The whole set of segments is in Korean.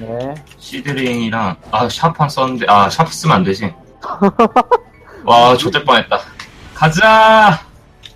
네. 시드링이랑 아 샤프 한 썼는데 아 샤프 쓰면 안 되지. 와 좋될 뻔했다. 가자.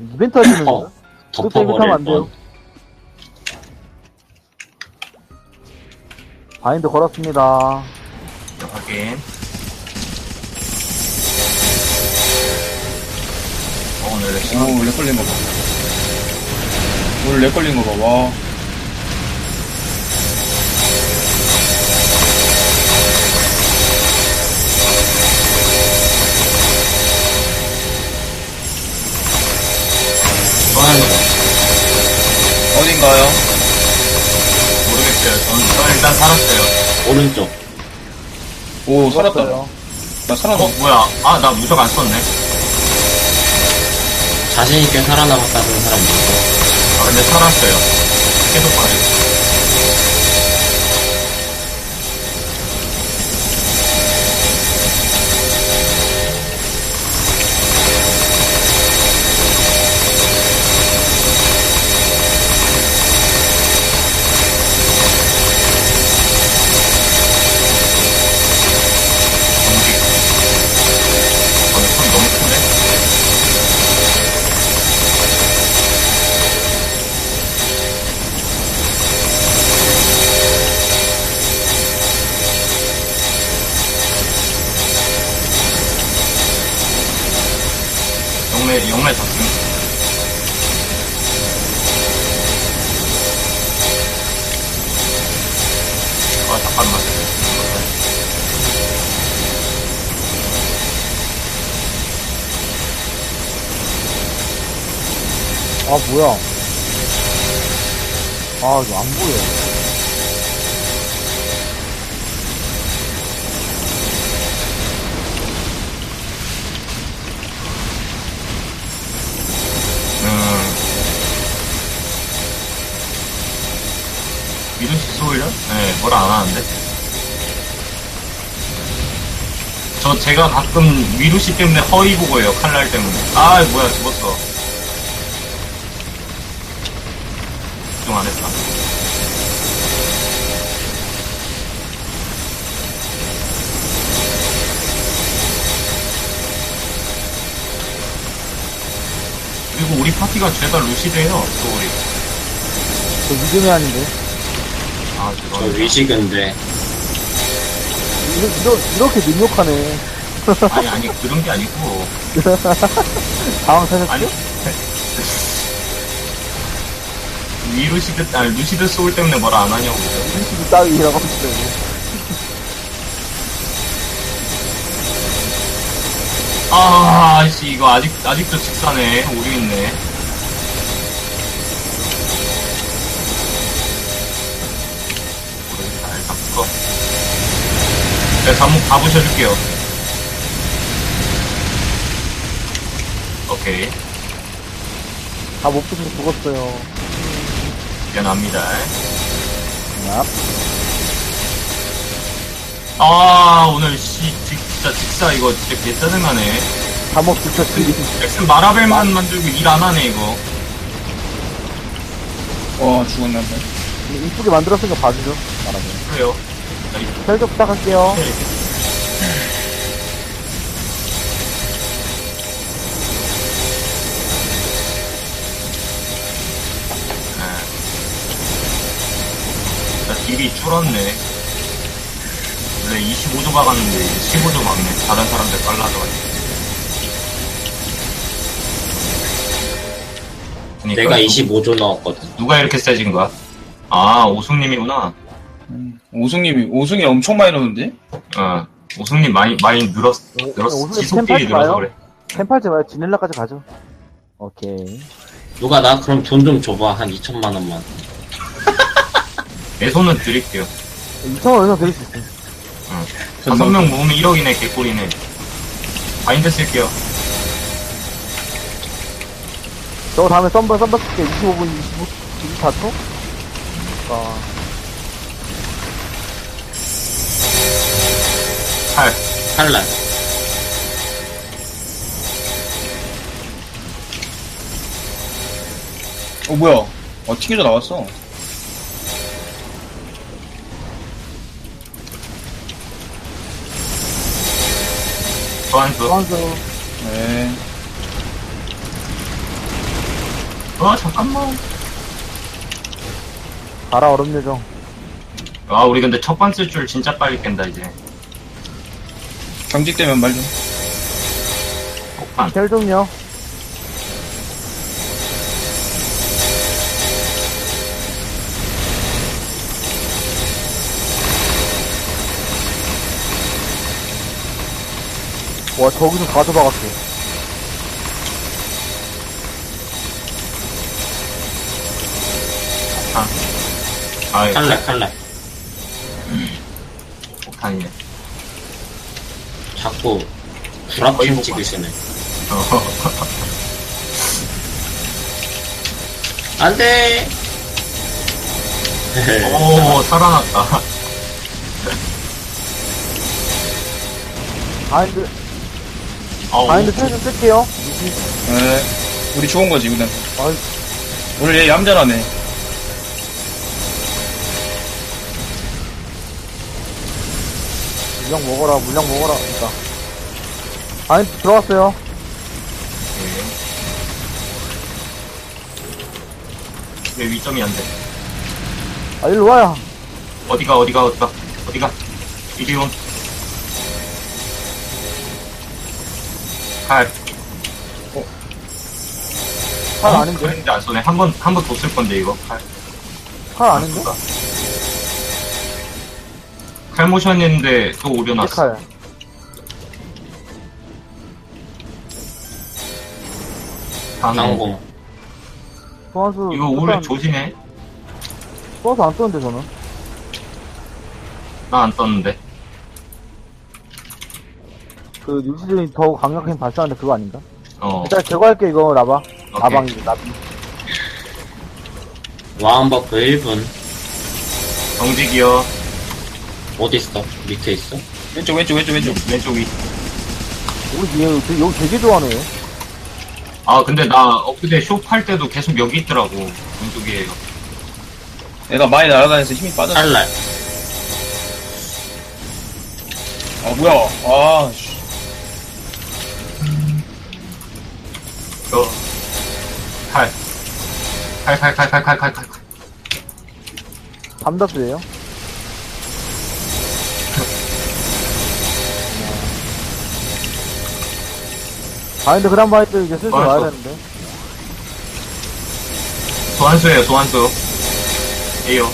이벤트 하시는 어, 거예요? 또 이벤트 하면 덮어버릴 안 돼요. 뻔. 바인드 걸었습니다. 네, 확인. 어, 오늘 오, 렉 걸린 거 봐. 오늘 렉 걸린 거 봐, 와. 어딘가요? 모르겠어요. 저는, 저는 일단 살았어요. 오른쪽. 오, 살았다. 걸었어요. 나 살았어. 어 뭐야? 아 나 무적 안 썼네. 자신있게 살아남았다는 사람 있고. 아 근데 살았어요. 계속. 아, 손 너무 크네. 영매, 영매 졌음. 아, 잠깐만. 아, 뭐야. 아, 이거 안 보여. 음. 미루시 소울요? 네, 뭐라 안 하는데. 저 제가 가끔 위루시 때문에 허위 보고요, 칼날 때문에. 아, 뭐야, 죽었어. 집중 안 했다. 그리고 우리 파티가 죄다 루시드예요, 소울이. 저 믿음이 아닌데. 아, 저 죄송합니다. 위식인데. 이러, 이러, 이렇게 능력하네. 아니, 아니, 그런 게 아니고. 당황 사셨죠? 아니. 위루시드, 아니, 루시드 소울 때문에 뭐라 안 하냐고. 인식이 따위라고 하시더라고. 아, 씨, 이거 아직, 아직도 직사네. 오류 있네. 모르겠다. 일단 묶어. 내가 한번 가보셔줄게요. 오케이. 다 못 부셔서 죽었어요. 미안합니다. 야, 아, 오늘 씨, 직- 진짜 직사 이거 진짜 개 짜증나네. 다못 부셔지. 엑슨 마라벨만 만들고 일 안 하네, 이거. 와, 죽었나 봐. 이쁘게 만들었으니까 봐주죠. 말하면. 그래요. 자, 이 혈격 부탁할게요. 나 딜이 줄었네. 원래 25조 박았는데 이제 15조 박네. 다른 사람들 빨라져가지고. 그러니까 내가 누- 25조 넣었거든. 누가 이렇게 세진 거야? 아, 오승님이구나. 음, 오승님이, 오승이 엄청 많이 넣었는데? 어. 오승님 많이, 많이 늘었, 오- 늘었, 오승님 지속딜이 템파이트 늘어서 봐요? 그래. 템팔지 마요. 지넬라까지 가죠. 오케이. 누가 나 그럼 돈 좀 줘봐. 한 2천만 원만. 내 손은 드릴게요. 2천원 원에서 드릴 수 있어요. 다섯 명 모으면 1억이네, 개꿀이네. 바인드 쓸게요. 저 다음에 썸버, 썸버 쓸게 25분, 25, 24초? 아, 팔. 탈락. 어, 뭐야. 어, 튕겨져 나왔어. 소환수. 소환수. 네. 어, 잠깐만. 가라, 얼음 요정. 아, 우리 근데 첫 번째 줄 진짜 빨리 깬다, 이제. 경직되면 말 좀. 폭탄. 텔 좀요. 와, 저기서 가서 박았어. 폭탄. 아, 칼날, 칼날. 폭탄이네. 자꾸 못 찍으시네. 어. 안 돼! 오, 살아났다. 바인 드, 어, 바인드 텔좀 쓸게요. 네. 우리 좋은 거지, 그냥. 아이, 오늘 얘 얌전하네. 물량 먹어라, 물량 먹어라. 그니까. 바인드 들어왔어요. 왜 위점이 안 돼? 아, 일로 와요. 어디가, 어디가, 어디가, 어디가? 이리 온. 칼. 칼 아닌데? 그런데 안 쏘네. 한 번, 한 번 더 쓸 건데, 이거. 칼. 칼 아닌데? 아, 칼 모션 했는데 또이 오려놨어. 칼. 방어. 낭공. 소환수. 이거 오래 조심해. 소환수 안 쓰는데, 저는. 나 안 떴는데. 그, 뉴시즌이 더 강력한 발사하는데 그거 아닌가? 어. 일단 제거할게, 이거, 나봐. 오케이. 나방이, 나비. 와한버프 1분. 정직이요. 어딨어? 밑에 있어? 왼쪽, 왼쪽, 왼쪽, 왼쪽. 왼쪽 위. 여기, 얘, 저 여기 되게 좋아하네. 아, 근데 나 엊그제 쇼할 때도 계속 여기 있더라고. 왼쪽이에요. 얘가 많이 날아다녀서 힘이 빠졌어. 칼날. 아, 뭐야. 아, 씨. 저. 칼. 칼, 칼, 칼, 칼, 칼, 칼, 칼. 담다스예요 바인드 그람 바인드 이제 슬슬 알았어. 와야 되는데. 소환수예요, 소환수. 에요.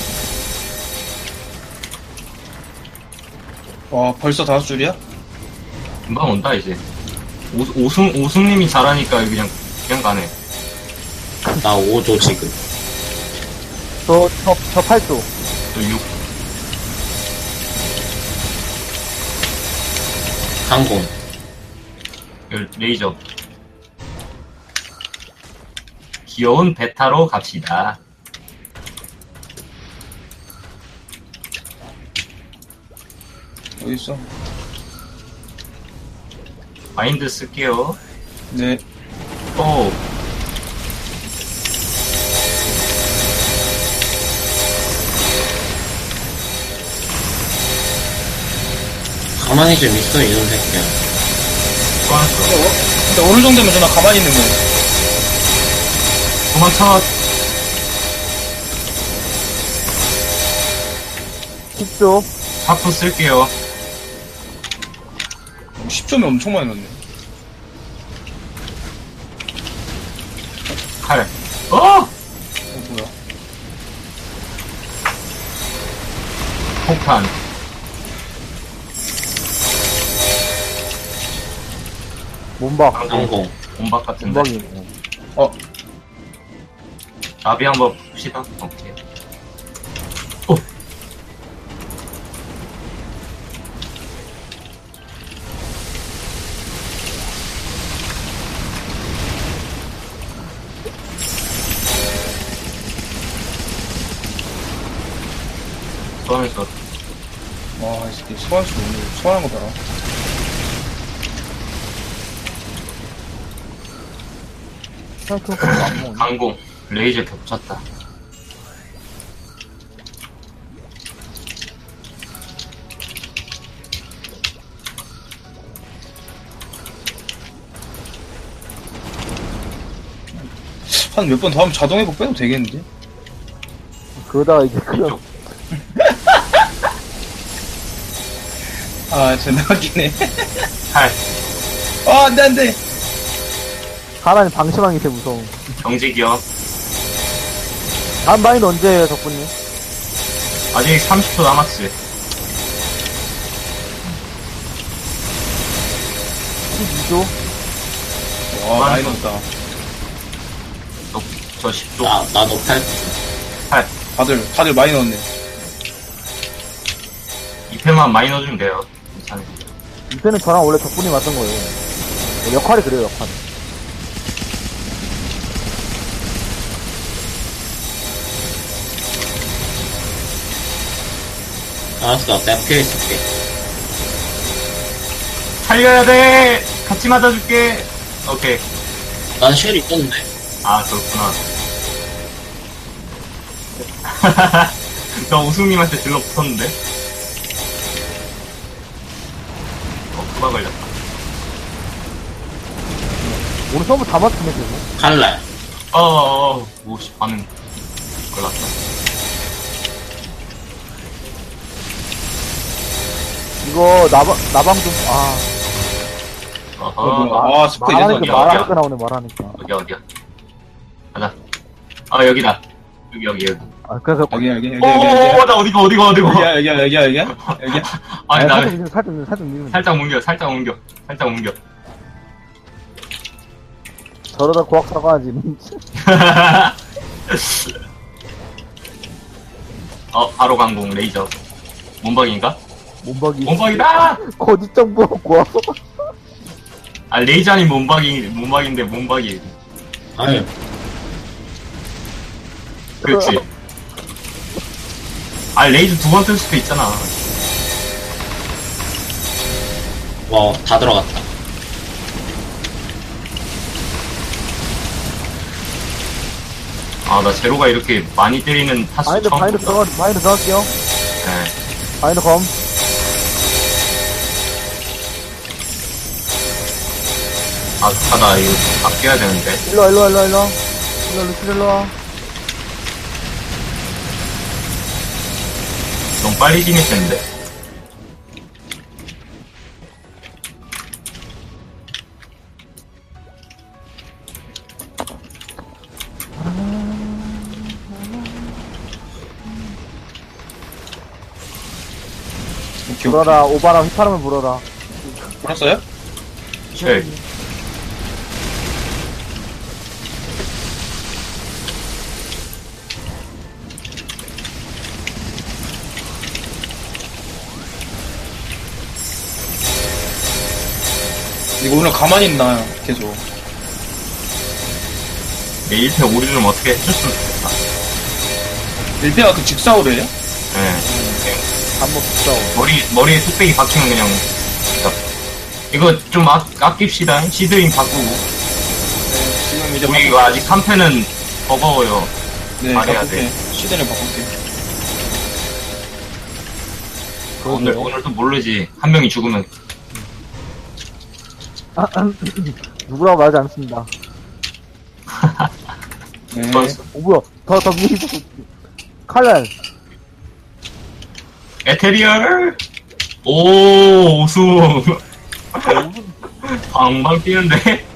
와, 벌써 다섯 줄이야? 금방 온다, 이제. 오, 오승, 오승님이 잘하니까 그냥, 그냥 가네. 나 5조 지금. 저, 저, 저 8조. 저 6. 항공. 레이저. 귀여운 베타로 갑시다. 어디 있어? 마인드 쓸게요. 네. 오. 가만히 좀 있어, 이놈 새끼야. 소환수. 근데 어느 정도면 전화 가만히 있는 거야. 도망쳐. 10조. 하프 쓸게요. 10점이 엄청 많이 넣네. 어! 어, 뭐야. 폭탄. 몸박. 항공. bom박 같은데. 몸박이. 어, 나비 한번 봅시다. 오케이. 싸움에서 와, 이 새끼, 소환수 오늘 소환한 거 봐라. 아, 그거 안 먹네. 강공 레이저 겹쳤다. 한 몇 번 더 하면 자동 회복 빼면 되겠는데? 그러다가 이제 그냥 아, 존나 웃기네. 팔. 아, 안 돼, 안 돼. 사람이 방심하는 게 제일 무서워. 경직이요. 다음 바인드 언제예요, 덕분님? 아직 30초 남았지. 12조? 와, 많이 넣었다. 저, 저 10초. 나, 나도 팔. 다들, 다들 많이 넣었네. 2패만 많이 넣어주면 돼요. 이때는 저랑 원래 덕분이 맞던 거예요. 역할이 그래요, 역할. 알았어, 내가 피해 있을게. 살려야 돼! 같이 맞아줄게! 오케이. 난쉘 있던데. 아, 그렇구나. 너 우승님한테 들러 붙었는데? 어, 그만 걸렸다. 오늘 서브 다 맞추면 되고. 칼날. 어어어, 오씨, 반응. 걸렸다. 이거, 나방, 나방 좀, 아, 어, 어허, 뭐야. 아, 스포. 말하니까, 어디야, 말하니까? 나오네, 말하니까. 어디야, 어디야. 가자. 아, 여기다. 여기, 여기, 여기. 아, 그래서, 여기, 여기, 여기, 여기, 오오오, 여기. 나 어디가, 어디가, 어디가. 여기야, 여기야, 여기야, 여기야. 여기야. 아니, 살짝 나는 밀면, 살짝 밀면, 살짝 밀면. 살짝 옮겨, 살짝 옮겨, 살짝 옮겨. 저러다 고학 사과하지. 어, 바로 강공, 레이저. 몸박인가? 몸박이. 몸박이다! 거짓 정보 고학 아, 레이저 아닌 몸박이, 몸박인데, 몸박이. 아유, 그렇지. 아, 레이저 두번 쓸 수도 있잖아. 와, 다 들어갔다. 아, 나 제로가 이렇게 많이 때리는 타수 바인드, 처음 바인드 본다. 들어가, 바인드 들어갈게요. 네. 바인드 검. 아, 좋다. 이거 아껴야 되는데. 일로와, 일로와, 일로와, 일로와. 일로와, 루시 일로와. 빨리. 오케이, 오케이. 불어라, 오바랑 휘파람을 불어라. 불었어요? 쉘. 오늘 가만히 있나, 계속. 내 1패 오류좀 어떻게 해줬으면 좋겠다. 1패가 그 직사오래요? 네. 한번 붙어. 머리, 머리에 뚝배기 박히면 그냥. 진짜. 이거 좀 아, 아낍시다. 시드링 바꾸고. 네, 지금 이제. 우리 이거 아직 3패는 버거워요. 네, 말해야 바꿀게. 시대를 바꿀게. 오늘, 오늘 또 모르지. 한 명이 죽으면. 누구라고 말하지 않습니다. 네. 오, 뭐야. 더, 더 위에 있어. 칼날. 에테리얼! 오, 우승. 방방 뛰는데?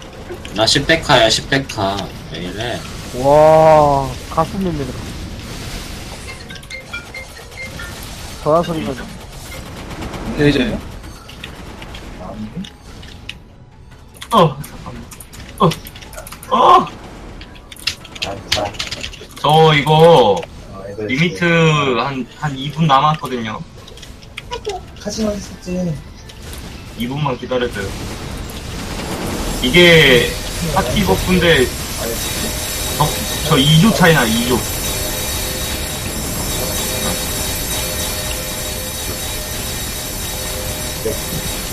나 10대카야, 10대카. 왜 이래? 와, 가슴 밀리네. 전화 소리가. 레이저예요? 어, 어, 어! 저 이거, 리미트 한, 한 2분 남았거든요. 하지만 했었지. 2분만 기다려줘요. 이게, 파티 버프인데, 저, 저 2조 차이 나, 2조.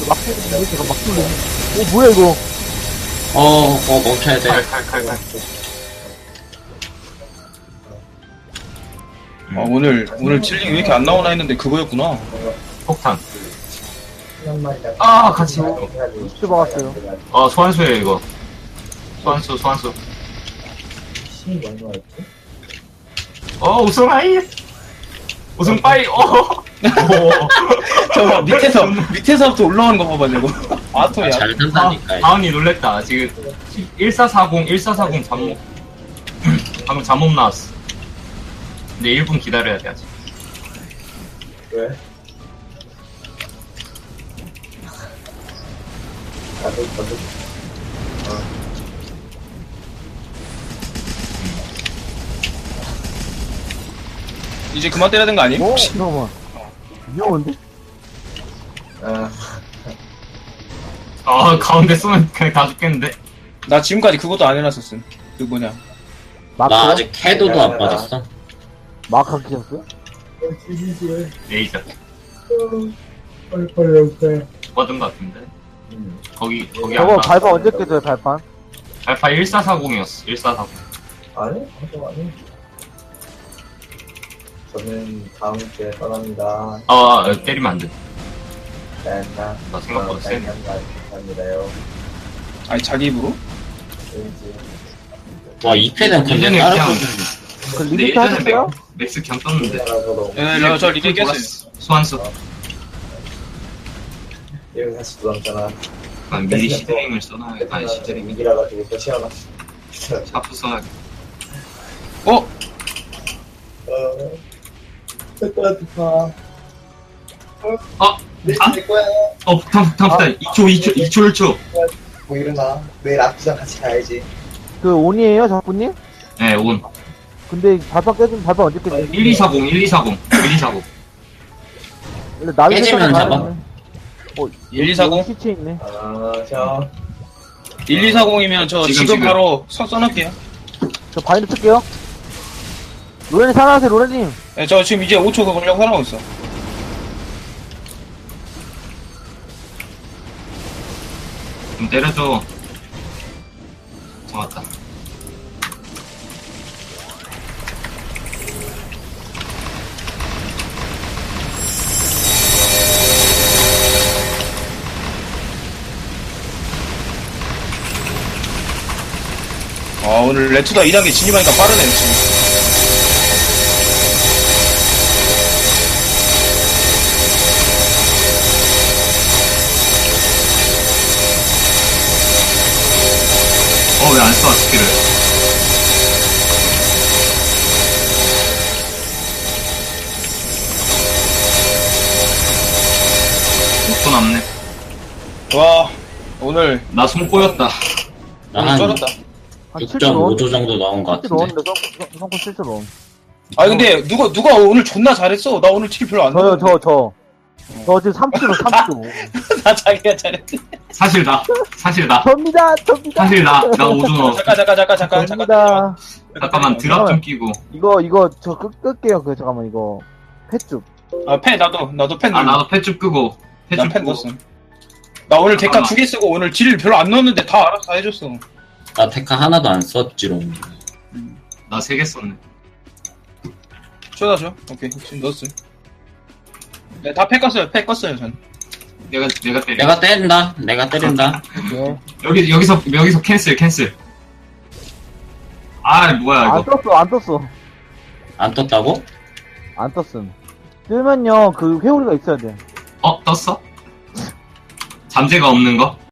막, 왜 이렇게 막 뚫리지? 어, 뭐야, 이거. 어, 어, 멈춰야 돼. 칼, 칼, 칼, 칼. 아, 오늘, 오늘 칠링 왜 이렇게 안 나오나 했는데 그거였구나. 폭탄. 아, 같이. 슈 박았어요. 어, 소환수예요, 이거. 소환수, 소환수. 어, 우승 하이! 우승 빠이, 어! 오. 저 밑에서 밑에서부터 올라오는 거 봐봐 저거. 아토야. 잘 탄다니까. 아, 다운이 놀랬다. 지금 1440, 1440 잠목. 방금 잠목 나왔어. 근데 1분 기다려야 돼, 아직. 왜? 나도, 나도. 이제 그만 때려야 되는 거 아님? 어? 잠깐만. 위험한데? 아, 아, 가운데 쏘면 그냥 다 죽겠는데? 나 지금까지 그것도 안 해놨었음. 그 뭐냐. 마크? 나 아직 캐도도 안 빠졌어. 마크? 어, 지지지. 레이저. 빨리, 빨리, 여기 가. 죽었던 것 같은데? 음. 거기, 거기 저거 안 발판 언제 깨져요, 발판? 알파 1440이었어, 1440. 아니? 하도 아니. 저는 다음 주에 떠납니다. 아, 어, 때리면 안 돼. 나 생각보다 세네. 감사합니다요. 아니 자기 입으로? 왠지. 와, 이 패는 근데 예전에 다른 그냥- 분들 그 근데 예전에 하셨어요? 맥- 맥스 경 떴는데. 우리나라도 예, 저, 저 리듬 깼어요. 소환수. 여기 다시 들어왔잖아. 난 미리 시드링을 써놔야겠다. 아니, 시드링. 위기라 가지고 또 시원하시. 샤프 써야겠다. 어? 어. 색깔 좋다. 어? 내, 아? 내 거야. 어, 폭탄, 폭탄, 폭탄. 2초, 2초, 2초, 1초. 뭐 일어나. 내일 압구정 같이 가야지. 그 온이에요, 작부님? 네, 온. 근데 발판 깨지면 발판 언제 깨져요? 1240, 1240, 1240. 근데 나이 깨지면 색깔이 잡아. 다르네. 어, 1240? 시체 있네. 아, 자. 1240이면 저 지금, 지금, 지금. 바로 서 써놓을게요. 저 바인드 쓸게요. 로렌님 살아나세요, 로렌님. 예, 저 지금 이제 5초 그거 걸려고 살아가고 있어. 좀 때려줘. 잡았다. 아 오늘 레투다 2단계 진입하니까 빠르네 지금. 써, 스킬을. 목소 남네. 와 오늘 나 손 꼬였다. 오늘 나한 쩔었다. 한 7초 넣은 6.5조 정도 나온 것 7초 같은데. 넣었는데, 성공 7초 넣은. 아 근데 누가 누가 오늘 존나 잘했어. 나 오늘 킬 별로 안 저요, 넣었는데. 저, 저. 저 지금 3kg, 3kg. 나 자기가 잘했지. 사실 나. 사실 나. 접니다, 접니다. 사실 나. 나 넣었어. 잠깐 잠깐 잠깐 잠깐 잠깐. 접니다. 잠깐만, 드랍 좀 끼고. 이거, 이거, 저 끌, 끌게요. 그, 잠깐만, 이거. 펫줍. 아펜 나도 나도 펜. 아. 나도 펫좀 끄고. 펫좀 나펜 끄고. 넣었음. 나 오늘 데카 잠깐만. 두 개 쓰고 오늘 딜 별로 안 넣었는데 다 알아서 다 해줬어. 나 테카 하나도 안 썼지롱. 나 세 개 썼네. 쇼다 쇼. 오케이 지금 넣었음. 네, 다패 껐어요. 패 껐어요 전. 내가, 내가 때려. 내가 때린다. 내가 때린다. 예. 여기, 여기서, 여기서 캔슬, 캔슬. 아, 뭐야, 안 이거. 떴어, 안 떴어. 안 떴다고? 안 떴음. 뜨면요, 그 회오리가 있어야 돼. 어, 떴어? 잠재가 없는 거?